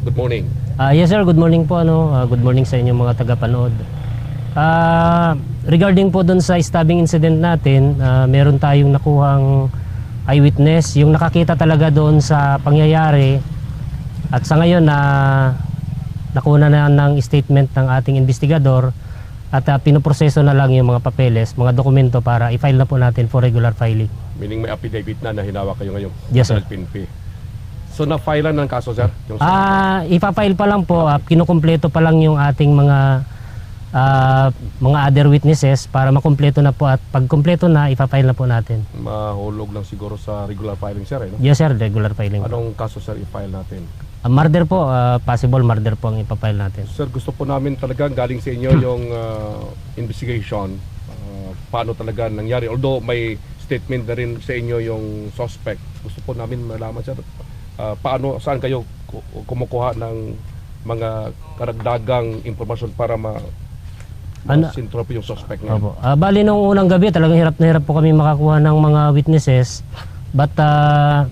Good morning. Ah, yes sir, good morning po ano. Ah, good morning sa inyong mga tagapanood. Ah, regarding po doon sa stabbing incident natin, ah, meron tayong nakuhang eyewitness, yung nakakita talaga doon sa pangyayari. At sa ngayon na nakuha na ng statement ng ating investigador at ah, pinoproseso na lang yung mga papeles, mga dokumento para i-file na po natin for regular filing. Meaning may affidavit na na hinawa kayo ngayon. Yes, sir. PNP. So na-file ng kaso, sir? Yung Ah, ipafile pa lang po, ah, kinukumpleto pa lang yung ating mga ah, mga other witnesses para makumpleto na po at pag kumpleto na, ipafile na po natin. mahulog lang siguro sa regular filing, sir. Eh, no? Yes sir, regular filing. po. Anong kaso, sir, i-file natin? Ah, murder po, ah, possible murder po ang ipafile natin. Sir, gusto po namin talaga galing sa inyo yung ah, investigation. ah, paano talaga nangyari. Although may statement na rin sa inyo yung suspect. Gusto po namin malaman, sir, ah, paano, saan kayo ku- kumukuha ng mga karagdagang impormasyon para ma Ano- sintro po yung suspect na. Opo. Ah, bali nung unang gabi, talagang hirap na hirap po kami makakuha ng mga witnesses. But ah,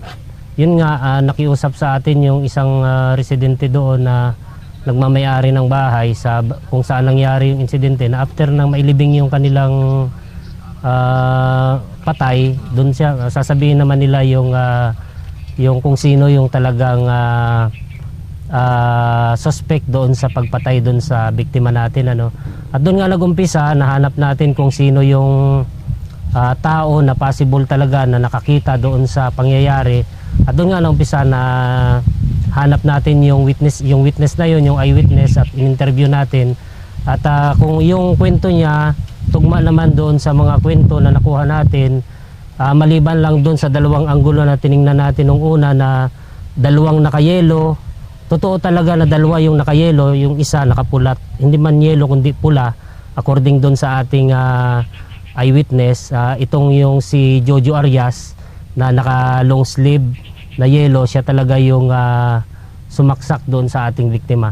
yun nga, ah, nakiusap sa atin yung isang ah, residente doon na nagmamayari ng bahay sa kung saan nangyari yung insidente na after nang mailibing yung kanilang ah, patay, doon siya sasabihin naman nila yung ah, yung kung sino yung talagang ah, ah, suspect doon sa pagpatay doon sa biktima natin ano. At doon nga nagumpisa, nahanap natin kung sino yung ah, tao na possible talaga na nakakita doon sa pangyayari. At doon nga naumpisa na hanap natin yung witness, yung witness na yun, yung eyewitness at in-interview natin. At ah, kung yung kwento niya tugma naman doon sa mga kwento na nakuha natin, ah, maliban lang doon sa dalawang anggulo na tiningnan natin nung una na dalawang nakayelo, totoo talaga na dalawa yung nakayelo, yung isa nakapulat. Hindi man yelo kundi pula according doon sa ating ah, eyewitness. Ah, itong yung si Jojo Arias na naka long sleeve na yelo, siya talaga yung ah, sumaksak doon sa ating biktima.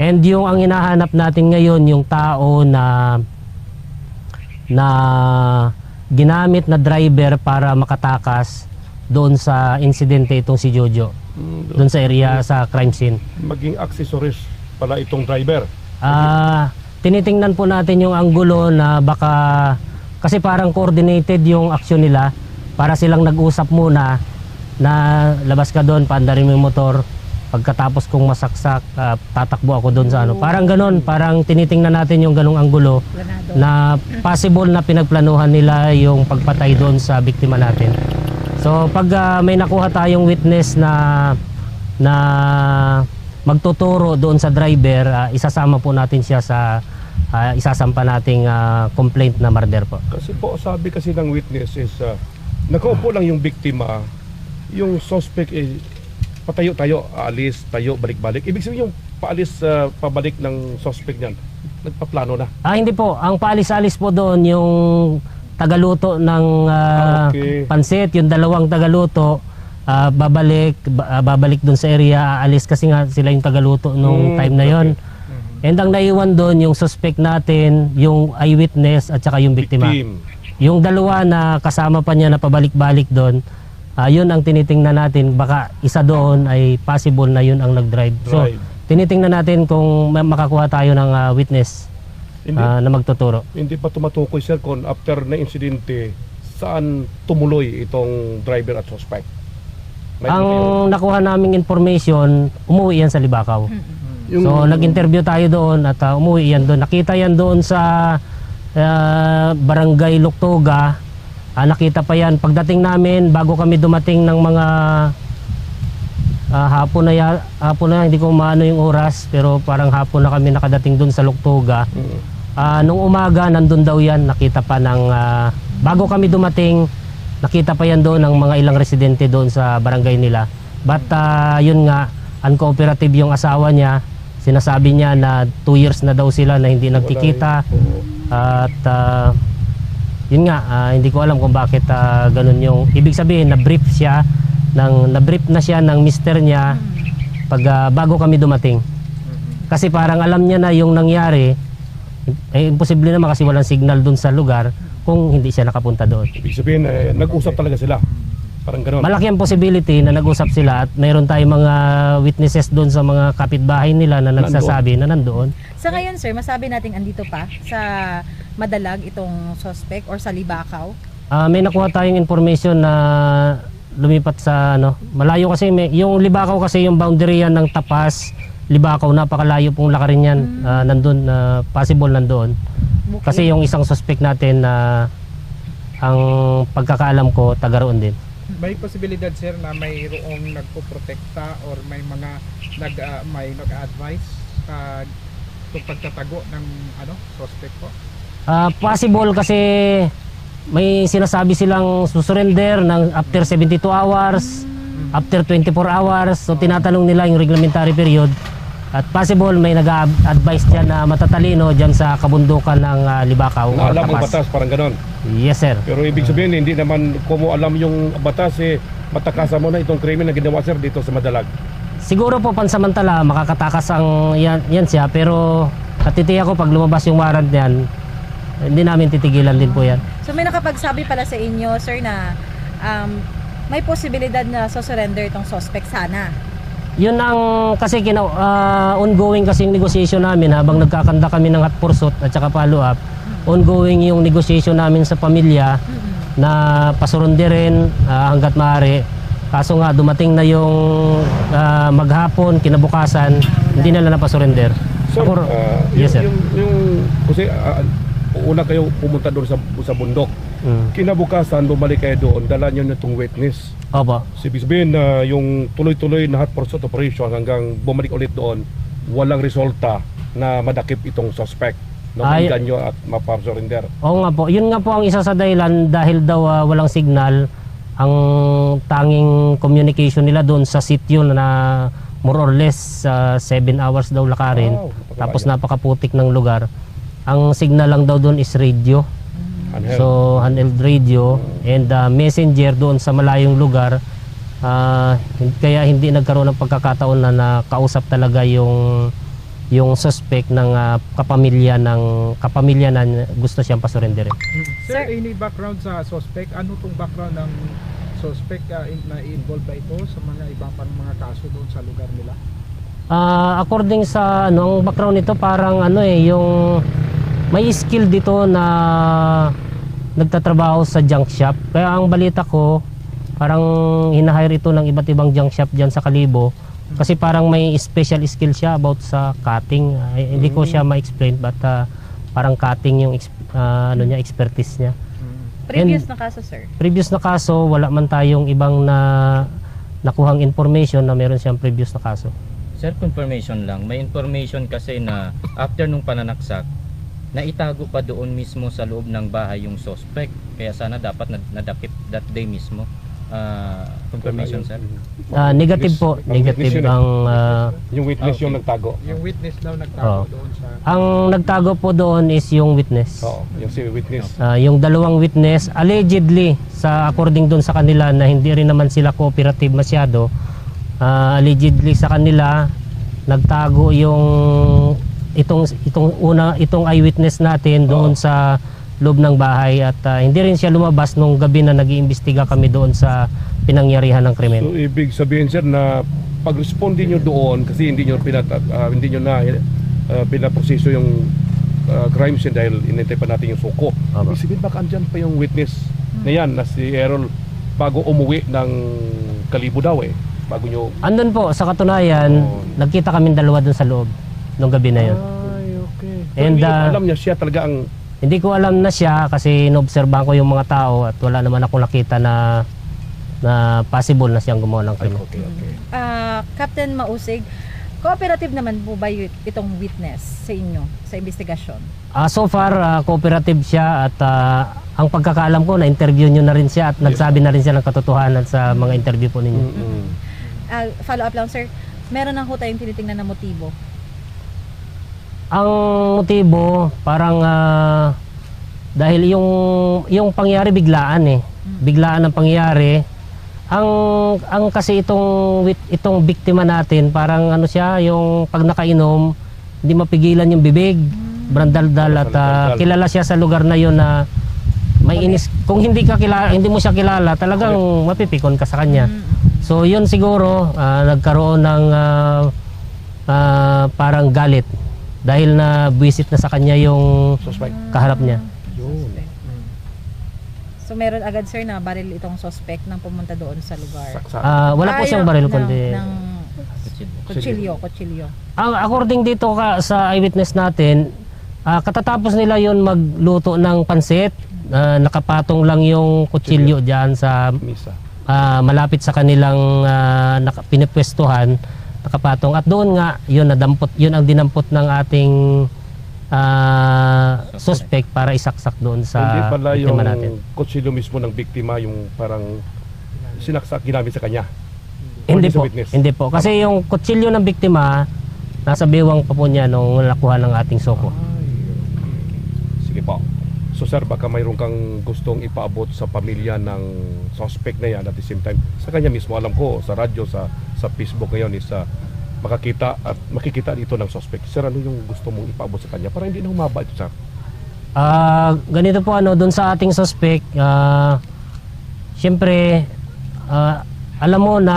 And yung ang hinahanap natin ngayon, yung tao na na ginamit na driver para makatakas doon sa insidente itong si Jojo Mm, doon sa area sa crime scene. maging accessories pala itong driver. Ah, tinitingnan po natin yung anggulo na baka kasi parang coordinated yung aksyon nila para silang nag-usap muna na labas ka doon, paandarin mo yung motor. Pagkatapos kong masaksak, ah, tatakbo ako doon sa ano. Parang ganon, parang tinitingnan natin yung ganong anggulo na possible na pinagplanuhan nila yung pagpatay doon sa biktima natin. So pag ah, may nakuha tayong witness na na magtuturo doon sa driver, ah, isasama po natin siya sa ah, isasampa nating ah, complaint na murder po. Kasi po sabi kasi ng witness is uh, nakaupo lang yung biktima, yung suspect eh patayo-tayo, aalis, tayo, balik-balik. Ibig sabihin yung paalis, ah, pabalik ng suspect niyan, nagpaplano na. Ah hindi po, ang paalis-alis po doon yung tagaluto ng ah, Ah, okay. pansit, yung dalawang tagaluto ah, babalik ba- ah, babalik doon sa area, aalis kasi nga sila yung tagaluto nung Mm, time na yon. And ang naiwan doon yung suspect natin, yung eyewitness at saka yung biktima. Victim. Yung dalawa na kasama pa niya na pabalik-balik doon, ah, yun ang tinitingnan natin. Baka isa doon ay possible na yun ang nag-drive. So, Drive. tinitingnan natin kung ma- makakuha tayo ng ah, witness Hindi, ah, na magtuturo. hindi pa tumatukoy sir kung after na insidente, saan tumuloy itong driver at suspect. May Ang nakuha naming information, umuwi yan sa Libakaw. yung, So, nag-interview tayo doon at ah, umuwi yan doon. Nakita yan doon sa ah, Barangay Luktoga. Ah, nakita pa yan. Pagdating namin, bago kami dumating ng mga ah, hapon na, ya- hapon na, hindi ko maano yung oras, pero parang hapon na kami nakadating doon sa Luktoga. Mm. Ah, nung umaga, nandun daw yan, nakita pa ng, ah, bago kami dumating, nakita pa yan doon ng mga ilang residente doon sa barangay nila. But ah, yun nga, uncooperative yung asawa niya. Sinasabi niya na 2 years na daw sila na hindi nagkikita. Oo. At ah, yun nga, ah, hindi ko alam kung bakit ah, ganun yung, ibig sabihin, na-brief siya, ng, na-brief na siya ng mister niya pag ah, bago kami dumating. Kasi parang alam niya na yung nangyari, eh, imposible naman kasi walang signal doon sa lugar kung hindi siya nakapunta doon. Ibig sabihin, eh, nag-usap talaga sila. Parang ganun. malaki ang possibility na nag-usap sila at mayroon tayong mga witnesses doon sa mga kapitbahay nila na nagsasabi na nandoon. Sa ngayon, sir, masabi nating andito pa sa madalag itong suspect or sa Libakaw. Ah, may nakuha tayong information na lumipat sa ano, malayo kasi may, yung Libakaw kasi yung boundary yan ng Tapas, Libakaw napakalayo pong lakarin yan. Ah, nandun na possible nandoon. Bukid. Kasi yung isang suspect natin na ang pagkakaalam ko taga roon din. May posibilidad sir na mayroong nagpoprotekta or may mga nag ah, may nag-advise sa pagtatago ng ano suspect po. Ah, possible kasi may sinasabi silang susurrender ng after 72 hours, after 24 hours. So tinatanong nila yung reglementary period. At possible may nag-advise dyan na matatalino dyan sa kabundukan ng ah, Libakaw Na alam ang batas, parang ganun. Yes sir. Pero ibig sabihin, hindi naman kung mo alam yung batas, eh, matakasan mo na itong krimen na ginawa sir dito sa Madalag. Siguro po pansamantala makakatakas ang yan, yan siya pero katitiya ko pag lumabas yung warrant niyan hindi namin titigilan din po yan. So may nakapagsabi pala sa inyo, sir, na um, may posibilidad na susurrender itong suspect sana. Yun ang kasi kina, ah, ongoing kasi yung negotiation namin habang nagkakanda kami ng hot pursuit at saka follow up. Ongoing yung negotiation namin sa pamilya na pasurundirin ah, hanggat maaari. Kaso nga dumating na yung ah, maghapon, kinabukasan, hindi nila napasurrender. So, Ako- ah, yes, sir. yung, yung, yung, kasi ah, una kayo pumunta doon sa, sa bundok. Mm. Kinabukasan, bumalik kayo doon, dala nyo na itong witness. Opo. So, ibig sabihin na yung tuloy-tuloy na hot pursuit operation hanggang bumalik ulit doon, walang resulta na madakip itong suspect na Ay- nyo at mapasurrender. Oo nga po. Yun nga po ang isa sa dahilan dahil daw ah, walang signal ang tanging communication nila doon sa sitio na more or less 7 hours daw lakarin. Wow, napakalayo. Tapos napakaputik ng lugar. Ang signal lang daw doon is radio. So handheld radio and uh, messenger doon sa malayong lugar. Ah, hin- kaya hindi nagkaroon ng pagkakataon na nakausap talaga yung yung suspect ng ah, kapamilya ng kapamilya na gusto siyang pasurenderin. Sir, Sir- any background sa suspect? Ano tong background ng suspect ah, in, na involved ba ito sa mga ibang pang mga kaso doon sa lugar nila? Ah, according sa ano, ang background nito parang ano eh, yung may skill dito na nagtatrabaho sa junk shop. Kaya ang balita ko, parang hinahire ito ng iba't ibang junk shop diyan sa Kalibo. Kasi parang may special skill siya about sa cutting. Ay, hindi ko siya ma-explain but ah, parang cutting yung ah, ano niya expertise niya. Previous na kaso, sir. Previous na kaso, wala man tayong ibang na nakuhang information na meron siyang previous na kaso. Sir, confirmation lang. May information kasi na after nung pananaksak, naitago pa doon mismo sa loob ng bahay yung suspect. Kaya sana dapat nad- nadakip that day mismo. Ah, confirmation, sir. Ah, negative po, negative ang ah, Yung witness okay. yung nagtago. Yung witness daw nagtago Oo. doon sa ang nagtago po doon is yung witness. Oo, yung si witness. Ah, yung dalawang witness allegedly sa according doon sa kanila na hindi rin naman sila cooperative masyado. ah, allegedly sa kanila nagtago yung itong itong una itong eyewitness natin doon sa loob ng bahay at ah, hindi rin siya lumabas nung gabi na nag-iimbestiga kami doon sa pinangyarihan ng krimen. So ibig sabihin sir na pag-responde nyo doon kasi hindi nyo pinat ah, hindi nyo na uh, pinaproseso yung ah, crime scene dahil inintay pa natin yung suko. Tama. Ibig sabihin baka andyan pa yung witness na yan na si Errol bago umuwi ng Kalibo daw eh. Bago nyo Andun po sa katunayan, Oo. nagkita kami dalawa doon sa loob nung gabi na yun. Ay, okay. And, hindi ah, alam niya siya talaga ang Hindi ko alam na siya kasi inobserbahan ko yung mga tao at wala naman ako nakita na na possible na siyang gumawa ng Ay, krimen. okay, okay. Ah, Captain Mausig, cooperative naman po ba itong witness sa inyo sa investigasyon? Ah, so far, ah, cooperative siya at ah, ang pagkakaalam ko, na-interview nyo na rin siya at nagsabi na rin siya ng katotohanan sa mga interview po ninyo. Mm-mm. Ah, follow up lang, sir. Meron na ho tayong tinitingnan na motibo. Ang motibo, parang ah, dahil yung yung pangyari biglaan eh. Biglaan ang pangyari. Ang ang kasi itong itong biktima natin, parang ano siya, yung pag nakainom, hindi mapigilan yung bibig, brandaldal at Brandaldal. kilala siya sa lugar na yon na may inis kung hindi ka kilala, hindi mo siya kilala, talagang mapipikon ka sa kanya. Mm, So yun siguro ah, nagkaroon ng ah, ah, parang galit dahil na buwisit na sa kanya yung Suspect. kaharap niya. Yun. So meron agad sir na baril itong suspect nang pumunta doon sa lugar. Saksa. Ah, wala po Ah, siyang yung- baril kundi ng Kutsilyo. kutsilyo. Ang according dito ka sa eyewitness natin, ah, katatapos nila yon magluto ng pansit, ah, nakapatong lang yung kutsilyo diyan sa Misa. ah, malapit sa kanilang uh, naka, pinipwestuhan, nakapatong. At doon nga, yun, nadampot, yun ang dinampot ng ating ah, suspect para isaksak doon Hindi sa pala yung natin. kutsilyo mismo ng biktima yung parang sinaksak ginamit sa kanya. Hindi po, witness. hindi po. Kasi yung kutsilyo ng biktima, nasa bewang pa po niya nung nakuha ng ating soko. Po. So sir, baka mayroon kang gustong ipaabot sa pamilya ng suspect na yan at the same time sa kanya mismo alam ko sa radyo sa sa Facebook ngayon is ah, makakita at makikita dito ng suspect. Sir, ano yung gusto mong ipaabot sa kanya para hindi na humaba ito sir? Ah, ganito po ano doon sa ating suspect, ah Siyempre ah, alam mo na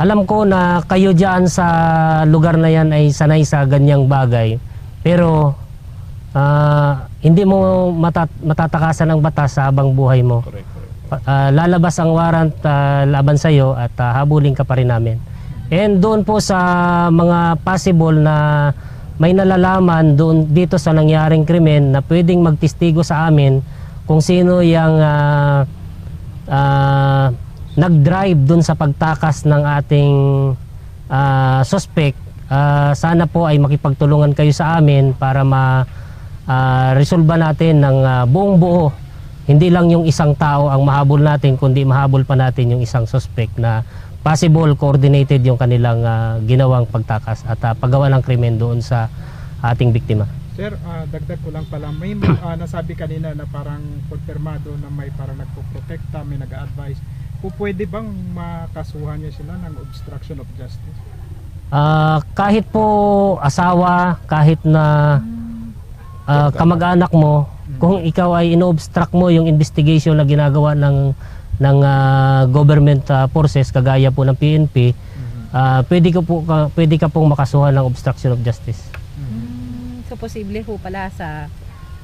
alam ko na kayo diyan sa lugar na yan ay sanay sa ganyang bagay. Pero ah, hindi mo matat- matatakasan ang batas sa habang buhay mo. Correct, correct. Ah, lalabas ang warrant ah, laban sa iyo at ah, habulin ka pa rin namin. And doon po sa mga possible na may nalalaman doon dito sa nangyaring krimen na pwedeng magtistigo sa amin kung sino yung ah, ah, nag-drive doon sa pagtakas ng ating ah, suspect. Ah, sana po ay makipagtulungan kayo sa amin para ma ah, resolba natin ng ah, buong buo hindi lang yung isang tao ang mahabol natin kundi mahabol pa natin yung isang suspect na possible coordinated yung kanilang ah, ginawang pagtakas at ah, paggawa ng krimen doon sa ating biktima. Sir, ah, dagdag ko lang pala, may ah, nasabi kanina na parang konfirmado na may parang nagpo-protekta, may nag-advise. Kung pwede bang makasuhan niya sila ng obstruction of justice? Ah, kahit po asawa, kahit na ah, kamag-anak mo, kung ikaw ay ino-obstruct mo yung investigation na ginagawa ng ng ah, government ah, forces kagaya po ng PNP, ah, pwede ka po ka, pwede ka pong makasuhan ng obstruction of justice. Mm, so posible ho pala sa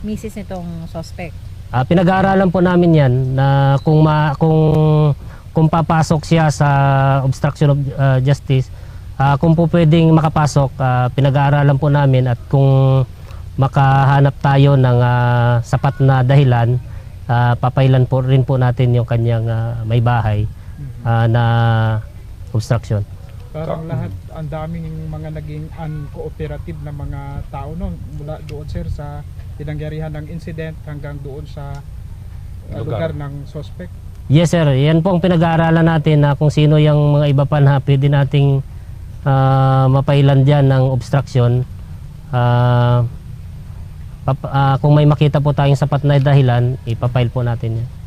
misis nitong suspect. Ah, pinag-aaralan po namin 'yan na kung ma, kung kung papasok siya sa obstruction of ah, justice, ah, kung po pwedeng makapasok, ah, pinag-aaralan po namin at kung makahanap tayo ng ah, sapat na dahilan, ah, papailan po rin po natin yung kanyang ah, may bahay ah, na obstruction. Parang lahat, ang daming mga naging uncooperative na mga tao no, mula doon sir sa pinangyarihan ng incident hanggang doon sa ah, Lugar. lugar ng suspect. Yes sir, yan po ang pinag-aaralan natin na kung sino yung mga iba pa na pwede nating ah, mapailan dyan ng obstruction. Ah, ah, kung may makita po tayong sapat na dahilan, ipapail po natin yan.